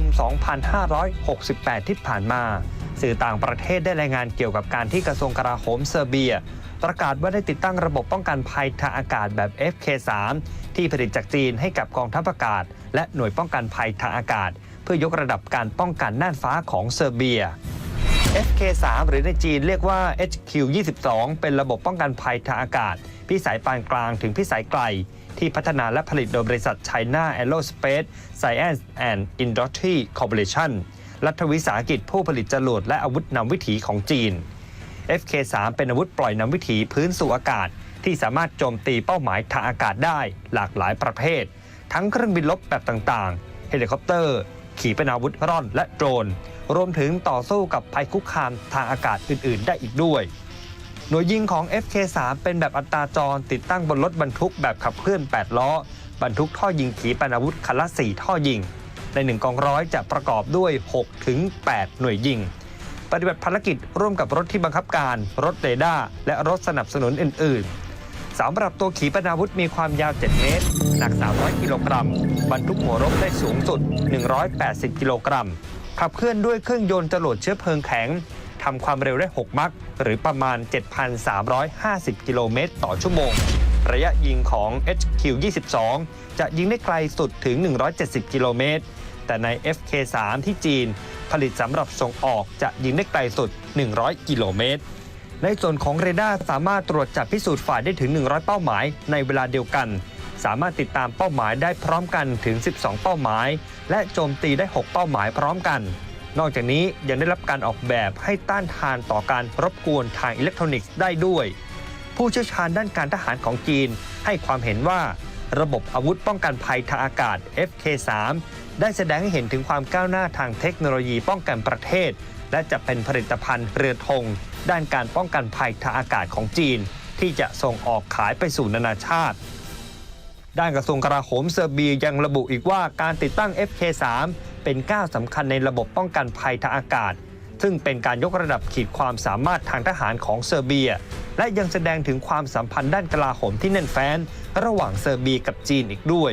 ม 2568 ที่ผ่านมา สื่อต่างประเทศได้รายงานเกี่ยวกับการที่กระทรวงกลาโหมเซอร์เบีย ประกาศว่าได้ติดตั้งระบบป้องกันภัยทางอากาศแบบ FK3 ที่ผลิตจากจีนให้กับกองทัพอากาศ และหน่วยป้องกันภัยทางอากาศ เพื่อยกระดับการป้องกันน่านฟ้าของเซอร์เบีย FK3 หรือในจีนเรียกว่า HQ22 เป็นระบบป้องกันภัยทางอากาศ พิสัยปานกลางถึงพิสัยไกล ที่พัฒนาและผลิตโดยบริษัท China Aerospace Science and Industry Corporation รัฐวิสาหกิจผู้ผลิตจรวดและอาวุธนำวิถีของจีน FK3 เป็นอาวุธปล่อยนำวิถีพื้นสู่อากาศ ที่สามารถโจมตีเป้าหมายทางอากาศได้หลากหลายประเภท ทั้งเครื่องบินลบแบบต่างๆ เฮลิคอปเตอร์ ขีปนาวุธร่อนและโดรน รวมถึงต่อสู้กับภัยคุกคามทางอากาศอื่น ๆ ได้อีกด้วย หน่วยยิงของ FK3 เป็นแบบอัตราจรติดตั้งบนรถบรรทุกแบบขับเคลื่อน 8 ล้อ บรรทุกท่อยิงขีปนาวุธคันละ 4 ท่อยิง ใน 1 กองร้อยจะประกอบด้วย 6 ถึง 8 หน่วยยิง ปฏิบัติภารกิจร่วมกับรถที่บังคับการ รถเรดาร์และรถสนับสนุนอื่น ๆสำหรับตัวขีปนาวุธมีความยาว 7 เมตร หนัก 300 กิโลกรัม บรรทุกหัวรบได้สูงสุด 180 กิโลกรัม ขับเคลื่อนด้วยเครื่องยนต์จรวดเชื้อเพลิงแข็ง ทำความเร็วได้ 6 มัคหรือประมาณ 7,350 กิโลเมตรต่อชั่วโมง ระยะยิงของ HQ22 จะยิงได้ไกลสุดถึง 170 กิโลเมตร แต่ใน FK3 ที่จีน ผลิตสำหรับส่งออกจะยิงได้ไกลสุด 100 กิโลเมตรในส่วนของเรดาร์สามารถตรวจจับพิสูจน์ฝ่ายได้ถึง 100 เป้าหมายในเวลาเดียวกัน สามารถติดตามเป้าหมายได้พร้อมกันถึง 12 เป้าหมาย และโจมตีได้ 6 เป้าหมายพร้อมกัน นอกจากนี้ยังได้รับการออกแบบให้ต้านทานต่อการรบกวนทางอิเล็กทรอนิกส์ได้ด้วย ผู้เชี่ยวชาญด้านการทหารของจีน ให้ความเห็นว่า ระบบอาวุธป้องกันภัยทางอากาศ FK3 ได้แสดงให้เห็นถึงความก้าวหน้าทางเทคโนโลยีป้องกันประเทศ และจะเป็นผลิตภัณฑ์เรือธงด้านการป้องกันภัยทางอากาศของจีน ที่จะส่งออกขายไปสู่นานาชาติ ด้านกระทรวงกลาโหมเซอร์เบียยังระบุอีกว่าการติดตั้ง FK3 เป็นก้าวสำคัญในระบบป้องกันภัยทางอากาศ ซึ่งเป็นการยกระดับขีดความสามารถทางทหารของเซอร์เบีย และยังแสดงถึงความสัมพันธ์ด้านกลาโหมที่แน่นแฟ้น ระหว่างเซอร์เบียกับจีนอีกด้วย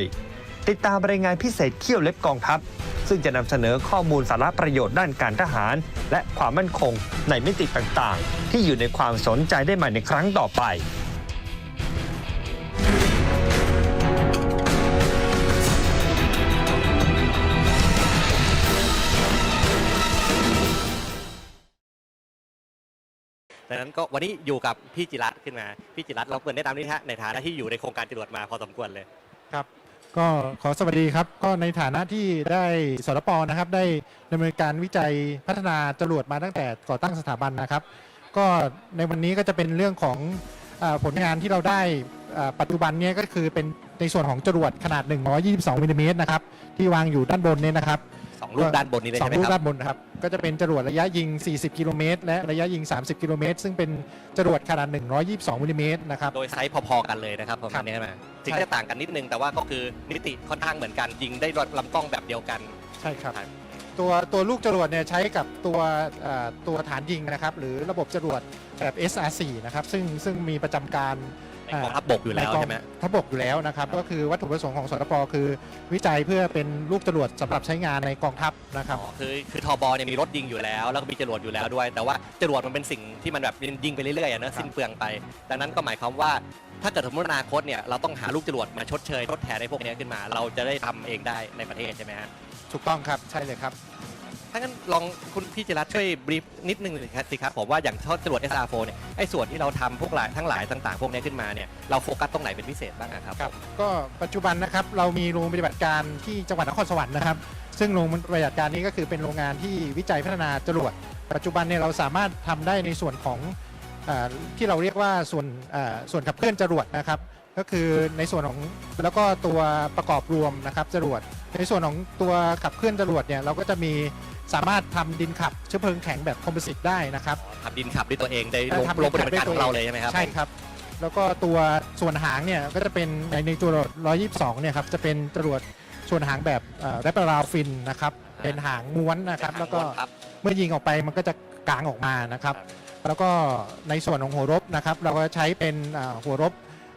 ติดตามรายงานพิเศษเขี้ยวเล็บกองทัพ ซึ่งจะนำเสนอข้อมูลสาระประโยชน์ด้านการทหาร และความมั่นคงในมิติต่างๆ ที่อยู่ในความสนใจได้ใหม่ในครั้งต่อไป ดังนั้นก็วันนี้อยู่กับพี่จิรัตน์ขึ้นมา พี่จิรัตน์เราเปิดแนะนำนิดฮะในฐานะที่อยู่ในโครงการจรวดมาพอสมควรเลย ครับ ก็ขอสวัสดีครับ ก็ในฐานะที่ได้สรปนะครับ ได้ดำเนินการวิจัยพัฒนาจรวดมาตั้งแต่ก่อตั้งสถาบันนะครับ ก็ในวันนี้ก็จะเป็นเรื่องของอาผลงานที่เราได้อ่าปัจจุบันเนี้ก็คือเป็นในส่วนของจรวดขนาด 122มิลลิเมตรนะครับ ที่วางอยู่ด้านบนเนี่ยนะครับ สองรูปด้านบนนี้เลยสอใช่งไหมลูกครัด้าบนบนนะครับ ก็จะเป็นจรวดระยะยิง 40 กิโลเมตร และระยะยิง 30 กิโลเมตร ซึ่งเป็นจรวดขนาด 122มิลลิเมตรนะครับ โดยไซส์พอๆกันเลยนะครับประครัมาณบนี้ใช่ไหมถึงใช่จะต่างกันนิดนึงแต่ว่าก็คือนิติค่อนข้างเหมือนกันยิงได้ลำกล้องแบบเดียวกัน ใช่ครับ ครับ ตัวตัวลูกจรวดเนี่ยใช้กับตัวเอ่อตัวฐานยิงนะครับ หรือระบบจรวดแบบ SR4 นะครับ ซึ่งซึ่งมีประจำการ ในกองทัพบกอยู่แล้วในกงใช่ไหม ทัพบกอยู่แล้วนะครับ ก็คือวัตถุประสงค์ของสรปคือวิจัยเพื่อเป็นลูกจรวดสำหรับใช้งานในกองทัพนะครับ อ๋อคือคือทอบอเนี่ยมีรถยิงอยู่แล้ว แล้วก็มีจรวดอยู่แล้วด้วย แต่ว่าจรวดมันเป็นสิ่งที่มันแบบยิงไปเรื่อยๆอะเนอะครับสิ้นเปลืองไป ดังนั้นก็หมายความว่า ถ้าเกิดสมมติอนาคตเนี่ยเราต้องหาลูกจรวดมาชดเชยทดแทนในพวกเนี้ยขึ้นมา เราจะได้ทำเองได้ในประเทศใช่ไหมฮะ ถูกต้องครับ ใช่เลยครับ ถ้างั้นลองคุณพี่จิรัตช่วยบรีฟนิดนึงสิครับสิครับผมว่าอย่างทอดจรวด SR4 เนี่ยไอ้ส่วนที่เราทำพวกหลายทั้งหลายต่างๆ พวกเนี้ยขึ้นมาเนี่ยเราโฟกัสตรงไหนเป็นพิเศษบ้างอะครับ ครับก็ปัจจุบันนะครับเรามีโรงปฏิบัติการที่จังหวัดนครสวรรค์นะครับ ซึ่งโรงปฏิบัติการนี้ก็คือเป็นโรงงานที่วิจัยพัฒนาจรวดปัจจุบันเนี่ยเราสามารถทำได้ในส่วนของเออที่เราเรียกว่าส่วนเอ่อส่วนขับเคลื่อนจรวดนะครับ ก็คือในส่วนของแล้วก็ตัวประกอบรวมนะครับจรวดในส่วนของตัวขับเคลื่อนจรวดเนี่ยเราก็จะมีสามารถทำดินขับเชื้อเพลิงแข็งแบบคอมโพสิตได้นะครับขับดินขับด้วยตัวเองได้เอ่ลองทำลงปฏิบัติการด้วยขตัองวเองเราเลยใช่ไหมครับ ใช่ครับ แล้วก็ตัวส่วนหางเนี่ยก็จะเป็นในในตัว122เนี่ยครับจะเป็นจรวดส่วนหางแบบแรปเปอร์ราฟินนะครับเป็นหางม้วนนะครับแล้วก็ ครับ เมื่อยิงออกไปมันก็จะกางออกมานะครับ แล้วก็ในส่วนของหัวรบนะครับ เราก็ใช้เป็นอ่าหัวรบ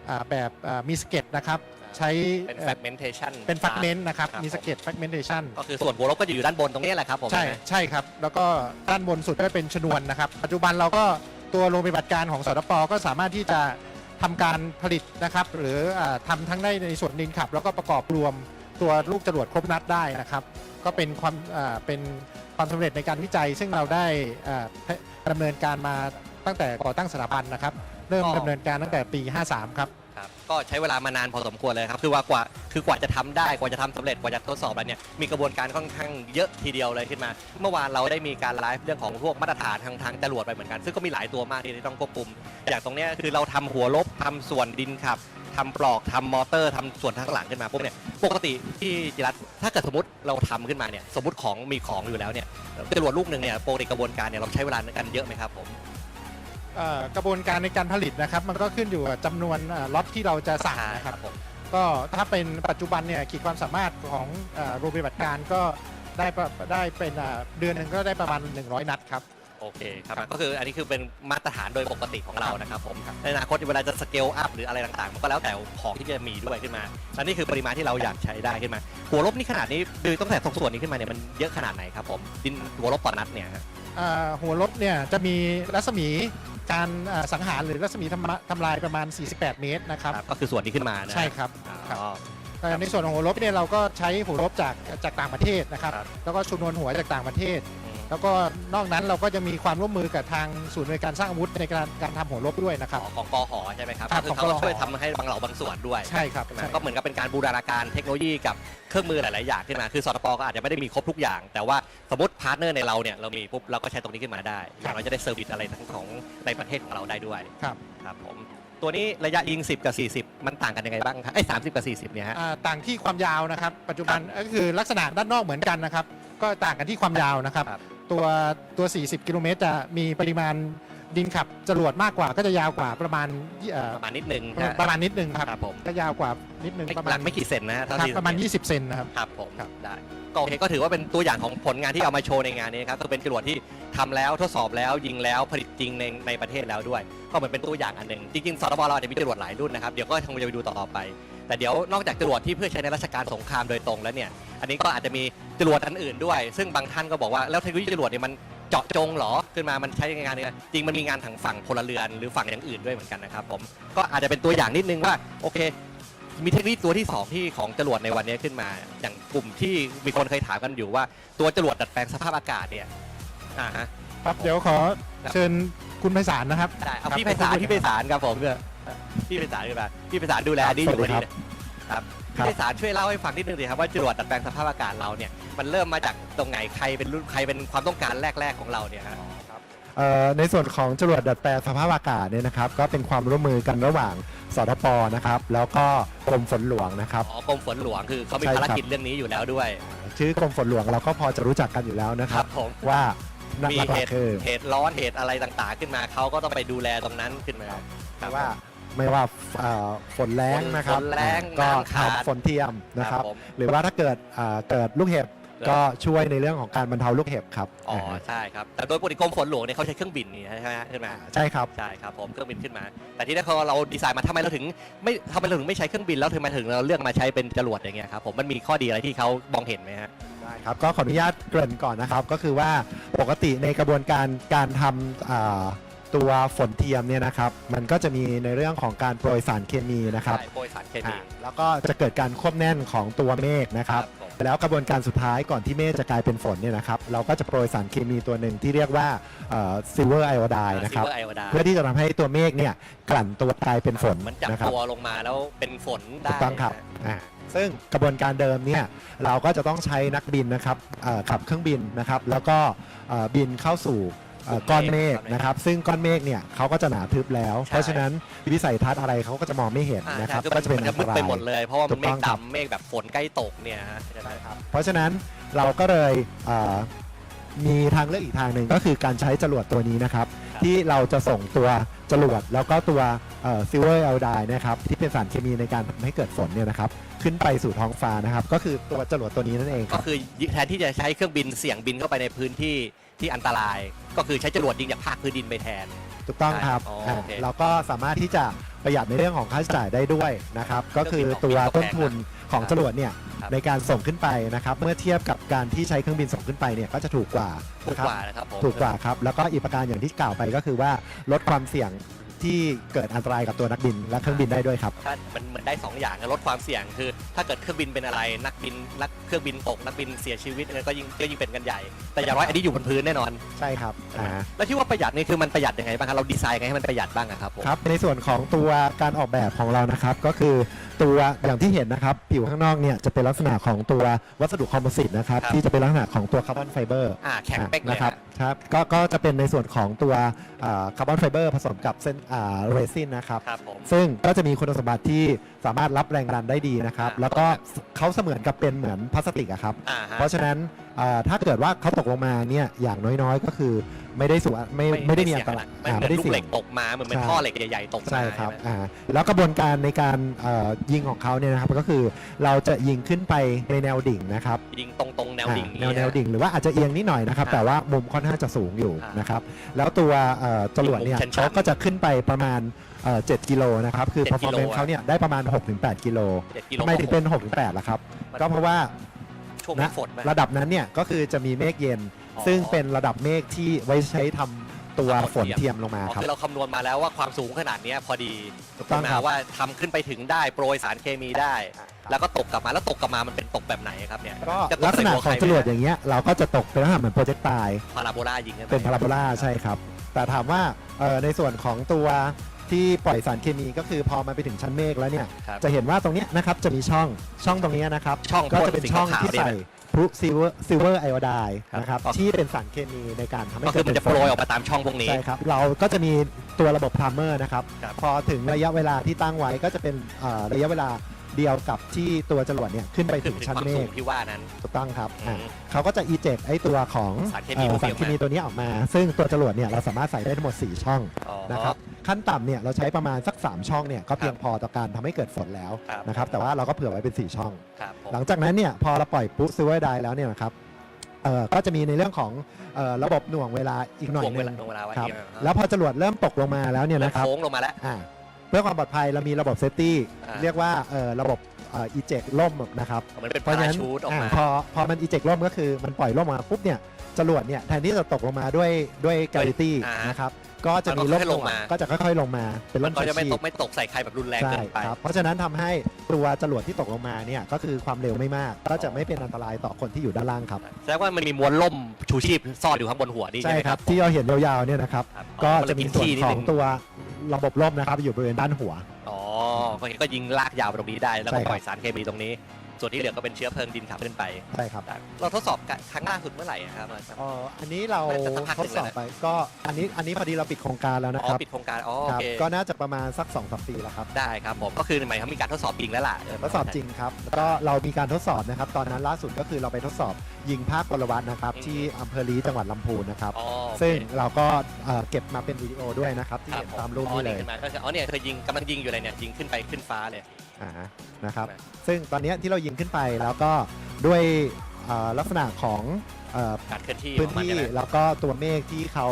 อ่าแบบอ่ามีสเก็ตนะครับใช้เป็นเอ่อ fragmentation เป็น fragment นะครับครับมีสเก็ต fragmentation ก็คือส่วนหัวลบก็จะอยู่ด้านบนตรงนี้แหละครับผมใช่ไหมใช่ครับ แล้วก็ด้านบนสุดก็เป็นชนวนนะครับ ปัจจุบันเราก็ตัวโรงปฏิบัติการของสตปก็สามารถที่จะทำการผลิตนะครับ หรืออาทำทั้งได้ในส่วนดินขับ แล้วก็ประกอบรวมตัวลูกจรวดครบนัดได้นะครับ ก็เป็นความอ่าเป็นความสำเร็จในการวิจัย ซึ่งเราได้อ่าดำเนินการมาตั้งแต่ก่อตั้งสถาบันนะครับ เริ่มดำเนินการตั้งแต่ปี 53 ครับครับ ก็ใช้เวลามานานพอสมควรเลยครับคือว่ากว่าคือกว่าจะทำได้กว่าจะทำสำเร็จกว่าจะทดสอบอะไรเนี่ยมีกระบวนการค่อนข้างเยอะทีเดียวเลยขึ้นมา เมื่อวานเราได้มีการไลฟ์เรื่องของพวกมาตรฐานทางทางจรวดไปเหมือนกัน ซึ่งก็มีหลายตัวมากที่ต้องควบคุม อย่างตรงเนี้ยคือเราทำหัวลบทำส่วนดินขับทำปลอกทำมอเตอร์ทำส่วนข้างหลังขึ้นมาพวกเนี่ยปกติที่จิรัตถ้าเกิดสมมติเราทำขึ้นมาเนี่ยสมมติของมีของอยู่แล้วเนี่ยจรวดลูกหนึ่งเนี่ยปกติกระบวนการเนี่ยเราใช้เวลาในการเยอะไหมครับผม เอ่อกระบวนการในการผลิตนะครับ มันก็ขึ้นอยู่กับจำนวนเอ่อล็อตที่เราจะสั่งนะครับ ผม ก็ถ้าเป็นปัจจุบันเนี่ยขีดความสามารถของเอ่อโรงปฏิบัติการก็ได้ประได้เป็นอ่าเดือนหนึ่งก็ได้ประมาณ 100 นัดครับ โอเคครับก็คืออันนี้คือเป็นมาตรฐานโดยปกติของเรานะครับผมในอนาคตเวลาจะสเกลอัพหรืออะไรต่างๆมันก็แล้วแต่ของที่จะมีด้วยขึ้นมาและนี่คือปริมาณที่เราอยากใช้ได้ขึ้นมา หัวลบนี่ขนาดนี้คือตั้งแต่ตรงส่วนนี้ขึ้นมาเนี่ยมันเยอะขนาดไหนครับผมดินหัวลบต่อนัดเนี่ยฮะ อ่าหัวรถเนี่ยจะมีรัศมี การอ่าสังหารหรือรัศมีทำทำลายประมาณ 48 เมตรนะครับก็คือส่วนนี้ขึ้นมานะใช่ครับอ๋อ เอ่อในส่วนของหัวรบเนี่ยเราก็ใช้หัวรบจากจากต่างประเทศนะครับ ครับแล้วก็ชนวนหัวจากต่างประเทศ อืม แล้วก็นอกนั้นเราก็จะมีความร่วมมือกับทางศูนย์ในวยการสร้างอาวุธในการการทำหัวรบด้วยนะครับ ของกอหอใช่ไหมครับครับก็คือของเขากอหอช่วยทำให้บางเหล่าบางส่วนด้วยใช่ครับใช่ไหมใช่ก็เหมือนกับเป็นการบูรณาการเทคโนโลยีกับเครื่องมือหลาย ๆ อย่างขึ้นมาคือสตปก็อาจจะไม่ได้มีครบทุกอย่าง แต่ว่าสมมติพาร์ทเนอร์ในเราเนี่ยเรามีปุ๊บเราก็ใช้ตรงนี้ขึ้นมาได้อย่างเราจะได้เซอร์วิสอะไรทั้งของในประเทศของเราได้ด้วยครับ ครับผมตัวนี้ระยะยิง 10 กับ 40 มันต่างกันยังไงบ้างครับไอ้สามสิบกับ40เนี่ยฮะ อ่าต่างที่ความยาวนะครับ ปัจจุบันก็คือลักษณะด้านนอกเหมือนกันนะครับ ก็ต่างกันที่ความยาวนะครับ ครับ ตัวตัว 40 กิโลเมตรจะมีปริมาณ ดินขับจรวดมากกว่าก็จะยาวกว่าประมาณเอ่อประมาณนิดนึงประมาณประมาณนิดนึงครับครับผมก็ยาวกว่านิดนึงไม่ประหมาลัณกไม่กี่เซนนะฮะเท่าครับที่ประมาณสังเกต20 เซนนะครับ ครับผมครับ ได้ก็โอเคก็ถือว่าเป็นตัวอย่างของผลงานที่เอามาโชว์ในงานนี้ครับก็เป็นจรวดที่ทำแล้วทดสอบแล้วยิงแล้วผลิตจริงในในประเทศแล้วด้วย ก็เหมือนเป็นตัวอย่างอันหนึ่งจริงๆสตบเราอาจจะมีจรวดหลายรุ่นนะครับเดี๋ยวก็คงจะไปดูต่อไป แต่เดี๋ยวนอกจากจรวดที่เพื่อใช้ในราชการสงครามโดยตรงแล้วเนี่ย อันนี้ก็อาจจะมีจรวดอันอื่นด้วย ซึ่งบางท่านก็บอกว่าแล้วเทคโนโลยีจรวดเนี่ยมัน เจาะจงเหรอขึ้นมามันใช้ในงานเนี่ยจริงมันมีงานทางฝั่งพลเรือนหรือฝั่งอย่างอื่นด้วยเหมือนกันนะครับผมก็อาจจะเป็นตัวอย่างนิดนึงว่าโอเค มีเทคโนโลยีตัวที่ 2 ที่ของจรวดในวันนี้ขึ้นมา อย่างกลุ่มที่มีคนเคยถามกันอยู่ว่า ตัวจรวดดัดแปลงสภาพอากาศเนี่ยอ่าฮะ ครับเดี๋ยวขอเชิญคุณไพศาลนะครับ ได้เอาครับพี่ไพศาลขอบคุณพี่ไพศาลครับผมเนี่ยพี่ไพศาลดีกว่าพี่ไพศาลดูแลดีอยู่วันนี้เนี่ยครับ ครัพี่บไพศาลช่วยเล่าให้ฟังนิดนึงดิครับว่าจรวดดัดแปลงสภาพอากาศเราเนี่ยมันเริ่มมาจากตรงไหนใครเป็นรุ่นใครเป็นความต้องการแรก ๆของเราเนี่ยฮะเอ่อในส่วนของจรวดดัดแปลงสภาพอากาศเนี่ยนะครับก็เป็นความร่วมมือกันระหว่างสทปนะครับแล้วก็กรมฝนหลวงนะครับ อ๋อกรมฝนหลวงคือเขามีใช่ครับภารกิจเรื่องนี้อยู่แล้วด้วย ชื่อกรมฝนหลวงเราก็พอจะรู้จักกันอยู่แล้วนะคครัรับบผม ว่าหมีลัเหกตุๆคือเหตุร้อนเหตุอะไรต่างๆ ขึ้นมาเขาก็ต้องไปดูแลตรงนั้นขึ้นมาครับว่า ไม่ว่าเอ่อฝนแรงนะครับฝนแรงก็น้ำขาดทำฝนเทียมนะครับผม หรือว่าถ้าเกิดเอ่อเกิดลูกเห็บก็ช่วยในเรื่องของการบรรเทาลูกเห็บครับอ๋อใช่ครับแต่โดยปกติกรมฝนหลวงเนี่ยเขาใช้เครื่องบินนี่ใช่ไหมฮะขึ้นมาใช่ครับ ใช่ครับผมเครื่องบินขึ้นมา แต่ที่นี่เขาเราดีไซน์มาทำไมเราถึงไม่ทำไมเราถึงไม่ใช้เครื่องบินแล้วทำไมถึงเราเลือกมาใช้เป็นจรวดอย่างเงี้ยครับผมมันมีข้อดีอะไรที่เขามองเห็นไหมฮะ ได้ครับก็ขออนุญาตเกริ่นก่อนนะครับก็คือว่าปกติในกระบวนการการทำอ่า ตัวฝนเทียมเนี่ยนะครับมันก็จะมีในเรื่องของการโปรยสารเคมีนะครับใช่โปรยสารเคมี อ่าแล้วก็จะเกิดการควบแน่นของตัวเมฆนะครับผม แล้วกระบวนการสุดท้ายก่อนที่เมฆจะกลายเป็นฝนเนี่ยนะครับเราก็จะโปรยสารเคมีตัวหนึ่งที่เรียกว่าซิลเวอร์ไอโอไดนะครับ ซิลเวอร์ไอโอดาเพื่อที่จะทำให้ตัวเมฆเนี่ยกลั่นตัวกลายเป็นฝนมันจับนะครับ ตัวลงมาแล้วเป็นฝนได้ถูกต้องครับอ่าซึ่งกระบวนการเดิมเนี่ยเราก็จะต้องใช้นักบินนะครับเอ่อขับเครื่องบินนะครับ แล้วก็เอ่อบินเข้าสู่ เอ่อก้อนเมฆนะครับ ซึ่งก้อนเมฆเนี่ยเขาก็จะหนาทึบแล้วเพราะฉะนั้นวิสัยทัศน์อะไรเขาก็จะมองไม่เห็นอ่านะครับ ใช่ก็จะเป็นมัอันมืตดราไปย หมดเลย เพราะว่าถูมันกเมต้ฆองครับดำเมฆแบบฝนใกล้ตกเนี่ยฮะเพราะฉะนั้นเราก็เลยเอ่อมีทางเลือกอีกทางหนึ่งก็คือการใช้จรวดตัวนี้นะครับ ครับที่เราจะส่งตัวจรวดแล้วก็ตัวซิลเวอร์เอลไดนะครับที่เป็นสารเคมีในการทำให้เกิดฝนเนี่ยนะครับขึ้นไปสู่ท้องฟ้านะครับ ก็คือตัวจรวดตัวนี้นั่นเองคก็รับ คือแทนที่จะใช้เครื่องบินเสี่ยงบินเข้าไปในพื้นที่ ที่อันตราย ก็คือใช้จรวดยิงจากภาคพื้นดินไปแทน ถูกต้องครับอ๋ออ่าโอเคเราก็สามารถที่จะประหยัดในเรื่องของค่าใช้จ่ายได้ด้วยนะครับ ก็คือตัวต้นทุนของจรวดเนี่ยครับในการส่งขึ้นไปนะครับ เมื่อเทียบกับการที่ใช้เครื่องบินส่งขึ้นไปเนี่ยก็จะถูกกว่าถูกนะครับกว่านะครับผม ถูกกว่าครับ แล้วก็อีกประการอย่างที่กล่าวไปก็คือว่าลดความเสี่ยง ที่เกิดอันตรายกับตัวนักบินและเครื่องบินได้ด้วยครับ ถ้ามันเหมือนได้สองอย่างนะลดความเสี่ยงคือ ถ้าเกิดเครื่องบินเป็นอะไรนักบินนักเครื่องบินตกนักบินเสียชีวิตเนี่ยก็ยิ่งก็ยิ่งเป็นกันใหญ่ แต่อย่างน้อยอันนี้อยู่บนพื้นแน่นอน ใช่ครับอ่า แล้วที่ว่าประหยัดนี่คือมันประหยัดยังไงบ้างครับเราดีไซน์ไงให้มันประหยัดบ้างอะครับผม ครับในส่วนของตัวการออกแบบของเรานะครับ ก็คือตัวอย่างที่เห็นนะครับ ผิวข้างนอกเนี่ยจะเป็นลักษณะของตัววัสดุคอมโพสิตนะครับ ครับ ที่จะเป็นลักษณะของตัวคาร์บอนไฟเบอร์อ่าแข็งเป๊กเลยนะครับฮะครับก็ก็จะเป็นในส่วนของตัวคาร์บอนไฟเบอร์ผสมกับเส้นเรซินนะครับครับผม ซึ่งก็จะมีคุณสมบัติที่สามารถรับแรงดันได้ดีนะครับอ่าแล้วก็เขาเสมือนกับเป็นเหมือนพลาสติกอะครับ อ่าฮะ เพราะฉะนั้น อ่าถ้าเกิดว่าเขาตกลงมาเนี่ยอย่างน้อยๆ ก็คือไม่ได้สูไม่ไม่ได้มีอันตรายมันอ่าเหมือไม่นได้ลูกเสี่เหยล็งกตกมาเหมือนเป็นใช่ ท่อเหล็กใหญ่ๆตกมาใช่ครับไหมอ่าแล้วกระบวนการในการเอ่อยิงของเขาเนี่ยนะครับก็คือเราจะยิงขึ้นไปในแนวดิ่งนะครับ ยิงตรงๆแนวดิ่งอ่าแนวแนวดิ่งหรือว่าอาจจะเอียงนิดหน่อยนะครับอ่าแต่ว่ามุมค่อนข้างจะสูงอยู่อ่านนะครับ แล้วตัวเอ่อจรวดเนี่ยมุมชันๆเขาก็จะขึ้นไปประมาณเอ่อ7กิโลนะครับ คือ 7กิโล performance เขาเนี่ยได้ประมาณ 6-8 กิโลเจ็ดกิโลทำไมถึงเป็น 6-8ล่ะครับก็เพราะว่า ช่วงนี้ฝนไหม ระดับนั้นเนี่ยก็คือจะมีเมฆเย็น อ๋อ ซึ่งเป็นระดับเมฆที่ไว้ใช้ทำตัวทำฝฝนนเทีเทียยมมลงมาอ๋อครับ คือเราคำนวณมาแล้วว่าความสูงขนาดเนี้ยพอดีถูกต้องใช่ไหมครับว่าทำขึ้นไปถึงได้โปรยสารเคมีได้ แล้วก็ตกกลับมาแล้วตกกลับมามันเป็นตกแบบไหนครับเนี่ยก็จะตลักษณะใส่ของใคจรวดไหมอย่างเงี้ยเราก็จะตกเป็นลักษณะเหมือนโปรเจกต์ตาย พาราโบลายิงกันไหมเป็นพาราโบลาใช่ครับ แต่ถามว่าเอ่อในส่วนของตัว ที่ปล่อยสารเคมีก็คือพอมันไปถึงชั้นเมฆแล้วเนี่ย ครับ จะเห็นว่าตรงเนี้ยนะครับจะมีช่องช่องตรงเนี้ยนะครับ ช่องก็พ่นจะเป็นสีช่องขาวที่ๆเนี่ย ใส่นะพลุซิลเวอร์ซิลเวอร์ไอโอไดครับนะครับ ก็ ที่เป็นสารเคมีในการทำให้ก็คือมันจะเกิดโปรเป็ยนออกมาตามช่องพวกนี้ ใช่ครับ เราก็จะมีตัวระบบพามเมอร์นะครับ ครับ พอถึงระยะเวลาที่ตั้งไว้ก็จะเป็นเอ่อระยะเวลา เดียวกับที่ตัวจรวดเนี่ยขึ้นไปถึถึงงถึงชั้นความเมสูฆงที่ว่านั้นถูกต้องครับอือะมเขาก็จะอีเจกไอตัวของสารเคมีเอ่อพวกนี้สารเคมีตัวนี้ออกมา ซึ่งตัวจรวดเนี่ยเราสามารถใส่ได้ทั้งหมด 4 ช่องอ๋อนะครับขั้นต่ำเนี่ยเราใช้ประมาณสัก 3 ช่องเนี่ยก็เพียงพอต่อการทำให้เกิดฝนแล้วครับนะครับแต่ว่าเราก็เผื่อไว้เป็น 4 ช่องครับผมหลังจากนั้นเนี่ยพอเราปล่อยปุ๊บซิลเวอร์ไดแล้วเนี่ยนะครับเอ่อก็จะมีในเรื่องของเอ่อระบบหน่วงเวลาอีกหน่อยถ่วงหเวนึลางถ่วงเวลาไว้ครับอีกนะแล้วพอจรวดเริ่มตกลงมาแล้วเนี่ยเริ่มนะครับโค้งลงมาแล้วอ่า เพื่อความปลอดภัยเรามีระบบเซฟตี้อ่า เรียกว่าเอ่อระบบอีเจกล่มนะครับเหมือนเป็นเพราะพาฉะรานั้นชูตออกอ่ามาพอพอมันอีเจกล่มก็คือมันปล่อยล่มมาปุ๊บเนี่ยจรวดเนี่ยแทนที่จะตกลงมาด้วยด้วยกราวิตี้อ่านนะครับก็จะมีมันก็ล่มค่อยๆลงมา ก็จะค่อยๆลงมาเป็นมัล่นมก็ชัจะไม่ชีตพกไม่ตกใส่ใครแบบรุนแรงใช่เกินไป ครับเพราะฉะนั้นทำให้ตัวจรวดที่ตกลงมาเนี่ยก็คือความเร็วไม่มากก็จะไม่เป็นอันตรายต่อคนที่อยู่ด้านล่างครับแสดงว่ามันมีมวลล่มชูชีพซ่อนอยู่ข้างบนหัวนี่ใช่ใช่ไหมคครัรับบ ที่เราเห็นยาวๆเนี่ยนะครับ ครับก็อ๋อจะมีนส่วนที่นิดขอนึงตัว ระบบล่มนะครับอยู่บริเวณด้านหัว อ๋อก็เห็นก็ยิงลากยาวไปตรงนี้ได้ แล้วใช่ก็ครับ ปล่อยสารเคมีตรงนี้ ส่วนที่เหลือก็เป็นเชื้อเพลิงดินขับขึ้นไป ใช่ครับเราทดสอบกันครั้งล่าสุดเมื่อไหร่อะครับอาจารย์ เอ่ออันนี้เราน่าจะสักพักทหนึ่ดงสแล้วอบนะไปก็อันนี้อันนี้พอดีเราปิดโครงการแล้วนะอ๋อครับปิดโครงการ อ๋อคโอรับเค ก็น่าจะประมาณสัก2อสปีแล้วครับ ได้ครับผม ก็คือหมายความมีการทดสอบจริงแล้วล่ะ ทดสอบจริงครับแล้วก็เรามีการทดสอบนะครับ ตอนนั้นล่าสุดก็คือเราไปทดสอบยิงภาคพลวัตนะครับ ที่อำเภอลีจังหวัดลำพูนนะครับ อ๋อโอเคซึ่งเราก็เอ่อเก็บมาเป็นวิดีโอด้วยนะครับที่ครับเห็นผตามรูปอ๋อนี้เลยขึ้นมาก็คืออ๋อเนี่ยเคยยิงกำลังยิงอยู่เลยเนี่ยยิงขึ้นไปขึ้นฟ้าเลย อ่านะครับนะ ซึ่งตอนเนี้ยที่เรายิงขึ้นไปแล้วก็ด้วยเอ่อลักษณะของเอ่อการเคลื่อนที่พื้นของมัที่ ใช่ไหม แล้วก็ตัวเมฆที่เขา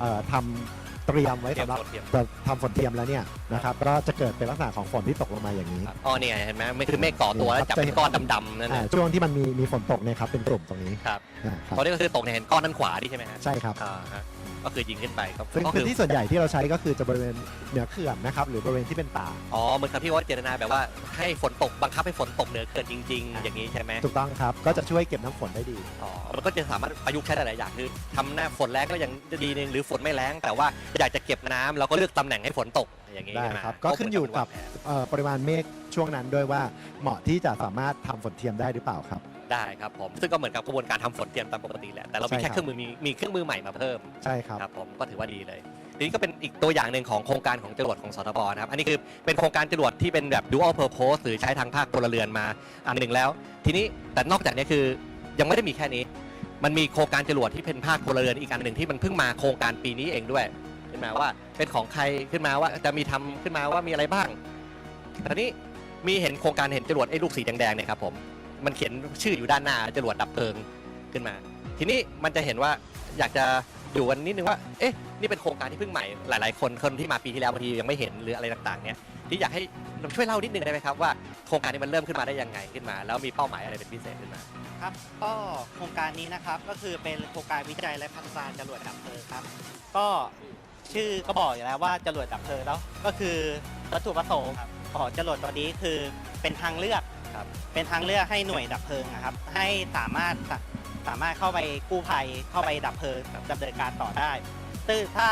เอ่อทำ เตรียมไว้เตรียมสำหรับฝนเตรียม จะทำฝนเทียมแล้วเนี่ยนะครับก็จะเกิดเป็นลักษณะของฝนที่ตกลงมาอย่างนี้ครับอ๋อเนี่ยเห็นไหมไม่คือเมฆก่อตัวแล้วจับเป็นก้อนดำๆนั่นอ่าน่ะช่วงที่มันมีมีฝนตกเนี่ยครับเป็นกลุ่มตรงนี้ครับอ่าครับตอนนี้ก็คือตกเนี่ยเห็นก้อนด้านขวานี่ใช่ไหมฮะใช่ครับ อ่าฮะ ก็คือยิงขึ้นไปก็ซึ่งก็พื้คืนอที่ส่วนใหญ่ที่เราใช้ก็คือจะบริเวณเหนือเขื่อนนะครับหรือบริเวณที่เป็นป่า อ๋อเหมือนกับที่ว่าเจตนาแบบว่าให้ฝนตกบังคับให้ฝนตกเหนือเขื่อนจริง ๆ อย่างนี้ใช่ไหมถูกต้องครับ ก็จะช่วยเก็บน้ำฝนได้ดี อ๋อมันก็จะสามารถประยุกต์ใช้ได้หลายอย่างคือทำหน้าฝนแรงก็ยังดีนึงหรือฝนไม่แรงแต่ว่าอยากจะเก็บน้ำเราก็เลือกตำแหน่งให้ฝนตกอย่างนี้ได้ใช่หมครับก็ขึ้นอยู่กับเอ่อปริมาณเมฆช่วงนั้นด้วยว่าเหมาะที่จะสามารถทำฝนเทียมได้หรือเปล่าครับ ได้ครับผมซึ่งก็เหมือนกับกระบวนการทำฝนเตรียมตามปกติแหละแต่เรามีใช่แค่ครับเครื่องมือมีมีเครื่องมือใหม่มาเพิ่ม ใช่ครับ ครับผมก็ถือว่าดีเลยทีนี้ก็เป็นอีกตัวอย่างหนึ่งของโครงการของจรวดของสทบนะครับ อันนี้คือเป็นโครงการจรวดที่เป็นแบบ dual purpose หรือใช้ทางภาคพลเรือนมาอันหนึ่งแล้ว ทีนี้แต่นอกจากนี้คือยังไม่ได้มีแค่นี้ มันมีโครงการจรวดที่เป็นภาคพลเรือนอีกอันหนึ่งที่มันเพิ่งมาโครงการปีนี้เองด้วยขึ้นมาว่าเป็นของใครขึ้นมาว่าจะมีทำขึ้นมาว่ามีอะไรบ้างแต่นี้มีเห็นโครงการเห็นจรวดไอ้ลูกสีแดงๆเนี่ยครับผม มันเขียนชื่ออยู่ด้านหน้าจรวดดับเพลิงขึ้นมา ทีนี้มันจะเห็นว่าอยากจะอยู่กันนิดนึงว่า เอ๊ะ นี่เป็นโครงการที่เพิ่งใหม่ หลาย ๆ คนคนที่มาปีที่แล้วบางทียังไม่เห็นหรืออะไรต่างๆ เนี่ยที่อยากให้ช่วยเล่านิดนึงได้ไหมครับว่าโครงการนี้มันเริ่มขึ้นมาได้ยังไงขึ้นมา แล้วมีเป้าหมายอะไรเป็นพิเศษขึ้นมา ครับก็โครงการนี้นะครับก็คือเป็นโครงการวิจัยและพัฒนาจรวดดับเพลิงครับ ก็ชื่อก็บอกอยู่แล้วว่าจรวดดับเพลิงแล้วก็คือวัตถุประสงค์ของจรวดตัวนี้คือเป็นทางเลือก ครับ เป็นทางเลือกให้หน่วยดับเพลิงนะครับ ให้สามารถสาสามารถเข้าไปกู้ภัยเข้าไปดับเพลิงดำเนินการต่อได้ซึ่งถ้า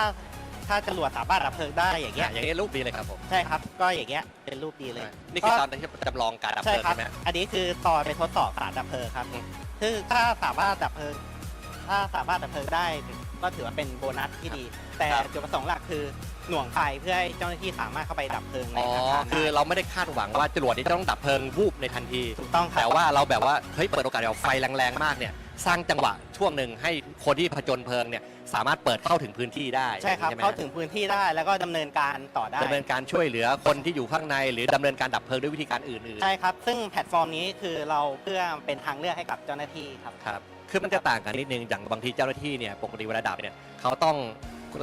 ถ้าจรวดสามารถดับเพลิงได้อย่างเงี้ยอย่างนี้รูปดีเลยครับผมใช่ครับ ก็อย่างเงี้ยเป็นรูปดีเลย นี่คือตอนที่จำลองการดับเพใช่ลิงครับใช่ไหมอันนี้คือตอนไปทดสอบสารดับเพลิงครับอืมคือถ้าสามารถดับเพลิง ถ้าสามารถดับเพลิงได้ ก็ถือว่าเป็นโบนัสที่ดี แต่จุดประสงค์หลักคือหน่วงไฟเพื่อให้เจ้าหน้าที่สามารถเข้าไปดับเพลิงในอ๋ออาคารคือได้เราไม่ได้คาดหวังว่าจรวดนี้จะต้องดับเพลิงวูบในทันที ถูกต้องครัแต่บว่าเราแบบว่าเฮ้ยเปิดโอกาสเอาไฟแรงๆมากเนี่ยสร้างจังหวะช่วงหนึ่งให้คนที่ผจญเพลิงเนี่ยสามารถเปิดเข้าถึงพื้นที่ได้ใช่ครับ ไหมเข้าถึงพื้นที่ได้แล้วก็ดำเนินการต่อได้ ดำเนินการช่วยเหลือคนที่อยู่ข้างใน หรือดำเนินการดับเพลิงด้วยวิธีการอื่นใช่ครับ ซึ่งแพลตฟอร์มนี้คือเราเพื่อเป็นทางเลือกให้กับเจ้าหน้าที่ครับๆครับ คือมันจะต่างกันนิดนึงอย่างบางทีเจ้าหน้าที่เนี่ยปกติเวลาดับเนี่ยเขาต้อง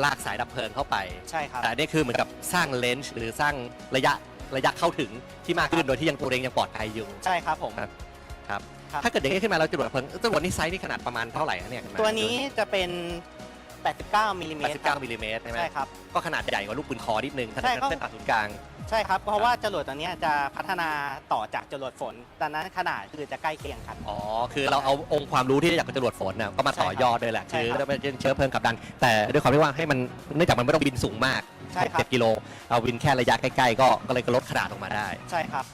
ลากสายดับเพลิงเข้าไป ใช่ครับแต่อันนี่คือเหมือนกับสร้างเลนส์หรือสร้างระยะระยะเข้าถึงที่มากขึ้นโดยที่ยังตัวเองยังปลอดภัยอยู่ ใช่ครับผม ครับ ครับครับถ้าเกิดอย่างนี้ขึ้นมาเราจรวดเพลิงจรวดนี่ไซส์นี่ขนาดประมาณเท่าไหร่ฮะเนี่ยตัวนี้จะเป็น 89มิลลิเมตรครับ89มิลลิเมตรใช่ไหมใช่ครับ ก็ขนาดใหญ่กว่าลูกปืนคอนิดนึงถ้าใช่ครับ เส้นผ่าศูนย์กลาง ใช่ครับ เพราะว่าจรวดตัวเนี้ยจะพัฒนาต่อจากจรวดฝนดังนั้นขนาดคือจะใกล้เคียงกัน อ๋อ คือเราเอาองค์ความรู้ที่ได้จากจรวดฝนน่ะก็มาต่อยอดด้วยแหละใช่คือครับจะเป็นเชื้อเพลิงขับดัน แต่ด้วยความที่ว่าให้มันเนื่องจากมันไม่ต้องบินสูงมากใช่ครับเจ็ดกิโล เอาบินแค่ระยะใกล้ๆ ก็ก็เลยลดขนาดลงมาได้ ใช่ครับ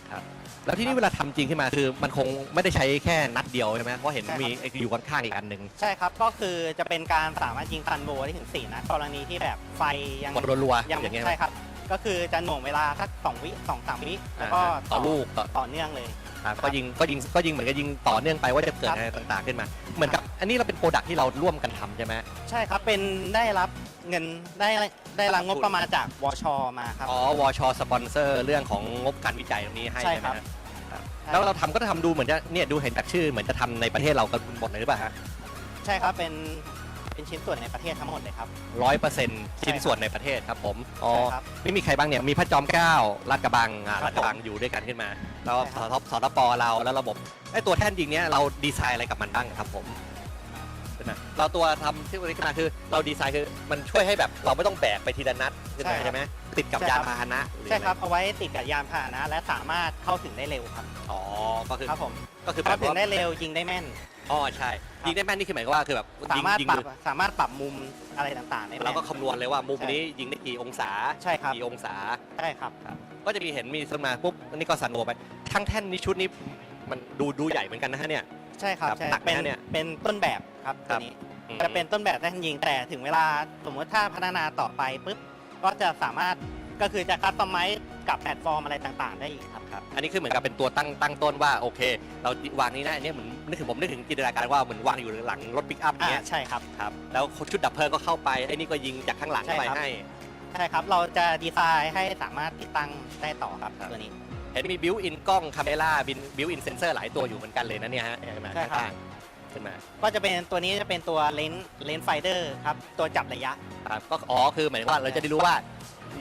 แล้วที่นี่เวลาทำจริงขึ้นมาคือมันคงไม่ได้ใช้แค่นัดเดียวใช่ไหมเพราะเห็นใช่ครับมีไอ้อยู่ข้างๆอีกอันหนึ่งใช่ครับ ก็คือจะเป็นการสามารถยิงคันโบได้ถึง4นัดกรณีที่แบบไฟยังกดรัวๆยังอย่างเงี้ยใช่ครับ ก็คือจะหน่วงเวลาสักสองวิสองสามวิแล้วก็ต่อลูกต่อต่อเนื่องเลยครับก็ยิงก็ยิงก็ยิงเหมือนกับยิงต่อเนื่องไปว่าจะเกิดอะไรต่างๆขึ้นมา เหมือนกับอันนี้เราเป็นโปรดักที่เราร่วมกันทำใช่ไหมใช่ครับเป็นได้รับเงินได้ได้รับงบประมาณจากวชมาครับ อ๋อวชสปอนเซอร์เรื่องของงบการวิจัยตรงนี้ให้ใช่ใช่ไหมครับ ฮะใช่ แล้วเราทำก็ทำดูเหมือนจะเนี่ยดูเห็นจากชื่อเหมือนจะทำในประเทศเรากันหมดเลยหรือเปล่าฮะใช่ครับเป็นเป็นชิ้นส่วนในประเทศทั้งหมดเลยครับร้อยเปอร์เซ็นต์ใช่ชิ้นครับส่วนในประเทศครับผมอ๋อ ใช่ครับ ไม่มีใครบ้างเนี่ย มีพระจอมเกล้าลาดกระบังอ่าครัลาบดกระบังอยู่ด้วยกันขึ้นมา แล้วใช่สครับ ทสทปเราแล้วระบบไอ้ตัวแท่นยิงเนี้ยเราดีไซน์อะไรกับมันบ้างครับผม ใช่ไหมเราตัวทำที่วันนี้ขึ้นมาคือ เราดีไซน์คือมันช่วยให้แบบเราไม่ต้องแบกไปทีละนัดขึ้นมาใช่ครับ ใช่ไหมติดกับใช่ยาครันบพาหนะหอใช่ครับ เอาไว้ติดกับยานพาหนะ และสามารถเข้าถึงได้เร็วครับ อ๋อก็คือครับผมก็คือเข้าถึงได้แบบว่าเร็วยิงได้แม่น อ๋อใช่ยิงได้แม่นนี่คือหมายความว่าคือแบบสายิงมารถยิงปรับสามารถปรับมุมอะไรต่างๆได้เราแม่นก็คำนวณเลยว่ามุมใช่ นี้ยิงได้กี่องศาใช่ครับกี่องศา ใช่ครับ ก็จะมีเห็นมีสมาปุ๊บอันนี้ก็สั่นโวไปทั้งแท่นนี้ชุดนี้มันดูดูใหญ่เหมือนกันนะฮะเนี่ย ใช่ครับครับใช่หนักไหมเป็นฮะเนี่ยเป็นต้นแบบครับครัตัวบ นี้อืมจะเป็นต้นแบบแท่นยิงแต่ถึงเวลาสมมติถ้าพัฒนาต่อไปปุ๊บก็จะสามารถก็คือจะคัสตอมไมซ์กับแพลตฟอร์มอะไรต่างๆ ได้อีกครับ ครับอันนี้คือเหมือนกับเป็นตัวตั้งตั้งต้นว่าโอเค เราวางนี้นะอันนี้เหมือนนึกถึงผมนึกถึงจินตนาการว่าเหมือนวางอยู่หลังรถปิกอัพอ่าเนี้ยใช่ครับ ครับแล้วชุดดับเพลิงก็เข้าไปไอ้นี่ก็ยิงจากข้างหลังเข้าไปใช่ครับ ให้ ใช่ครับ เราจะดีไซน์ให้สามารถติดตั้งได้ต่อครับครับ ตัวนี้เห็นมีบิวอินกล้องคาเมล่าบินบิวอินเซนเซอร์หลายตัวอยู่เหมือนกันเลยนะเนี่ยฮะเห็นไหมใช่ครับ ข้างๆขึ้นมาก็จะเป็นตัวนี้จะเป็นตัวเลนส์เลนส์ไฟเดอร์ครับ ตัวจับระยะ ครับก็อ๋อคือหมายถึงว่าเราจะได้รู้ว่า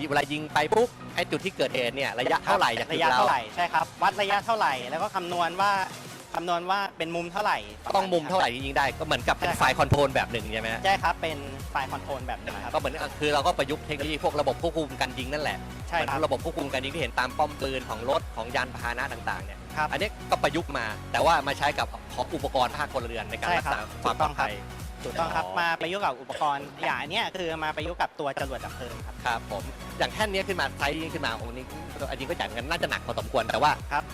เวลายิงไปปุ๊บไอ้จุดที่เกิดเหตุเนี่ยระยะเท่าไหร่จากจุระดยะเราเท่าไหร่ใช่ครับ วัดระยะเท่าไหร่แล้วก็คำนวณว่า คำนวณว่าเป็นมุมเท่าไหร่ต้องมุมเท่าไหร่ยิงได้ก็เหมือนกับเป็นใช่ครับไฟล์คอนโทรลแบบหนึ่งใช่ไหมฮะใช่ครับเป็นไฟล์คอนโทรลแบบหนึงครับ ก็เหมือนคือเราก็ประยุกต์เทคโนโลยีพวกระบบควบคุมการยิงนั่นแหละใช่ครับเหมือนระบบควบคุมการยิงที่เห็นตามป้อมปืนของรถของยานพาหนะต่างๆเนี่ยครับอันนี้ก็ประยุกต์มาแต่ว่ามาใช้กับของอุปกรณ์ภาคพลเรือนในการใช่รักครับษาความปลอดภัย ถูกต้องครับอ๋อมาประยุกต์กับอุปกรณ์อย่างอันเนี้ยคือมาประยุกต์กับตัวจรวดดับเพลิงครับ ครับผมอย่างแท่นเนี้ยขึ้นมาไซส์นี้ขึ้นมาโอ้นี่อันนี้ก็ใหญ่เหมือนกันน่าจะหนักพอสมควรแต่ว่าครับ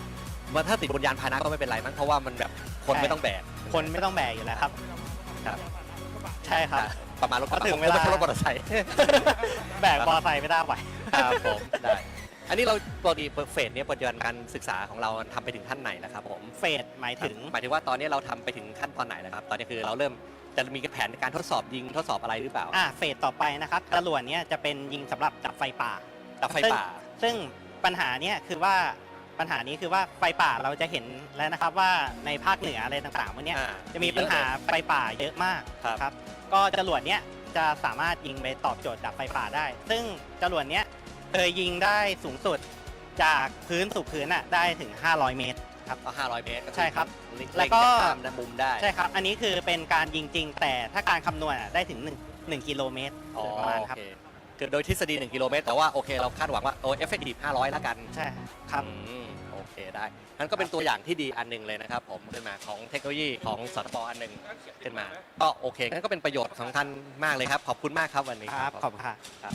ว่าถ้าติดบนยานพาหนะก็ไม่เป็นไรมั้งเพราะว่ามันแบบคนใช่ไม่ต้องแบกคนไม่ต้องแบกอยู่แล้วครับ ครับ ใช่ครับ ประมาณรถพอถึงเวลาไม่ใช่รถมอเตอร์ไซค์ แบกมอเตอร์ไซค์ไม่ได้ไหว ครับผมได้ อันนี้เราปกติเฟสเนี้ยปัจจุบันการศึกษาของเราทำไปถึงขั้นไหนแล้วครับผม เฟสหมายถึง หมายถึงว่าตอนนี้เราทำไปถึงขั้นตอนไหนแล้วครับ ตอนนี้คือเราเริ่มจะมีแผนการทดสอบยิงทดสอบอะไรหรือเปล่าอ่าเฟสต่อไปนะครับจรวดเนี้ยจะเป็นยิงสำหรับดับไฟป่า ดับไฟป่า ซึ่งปัญหาเนี้ยคือว่า ปัญหานี้คือว่าไฟป่าเราจะเห็นแล้วนะครับว่าในภาคเหนืออะไรต่างๆวันเนี้ยอ่าจะมีปัญหาไฟป่าเยอะมากครับ ครับก็จรวดเนี้ยจะสามารถยิงไปตอบโจทย์ดับไฟป่าได้ ซึ่งจรวดเนี้ยเคยยิงได้สูงสุดจากพื้นสู่พื้นอะได้ถึง 500 เมตรครับก็500 เมตรใช่ครับเล็งแล้วก็เล็งจากตามและมุมได้ ใช่ครับ อันนี้คือเป็นการยิงจริงแต่ถ้าการคำนวณอะได้ถึง1 1กิโลเมตรอ๋อโดยประมาณโอครับเคคือโดยทฤษฎี 1 กิโลเมตร แต่ว่าโอเคเราคาดหวังว่าโอ้เอฟเฟกตีฟ500แล้วกันใช่ครับ อืมโอเคได้นั่นก็เป็นตัวอย่างที่ดีอันหนึ่งเลยนะครับ ผมขึ้นมาของเทคโนโลยีของสตบอันหนึ่งขึ้นมา ก็โอเคนั่นก็เป็นประโยชน์ของท่านมากเลยครับ ขอบคุณมากครับวันนี้ ครับ ขอบคุณค่ะครับ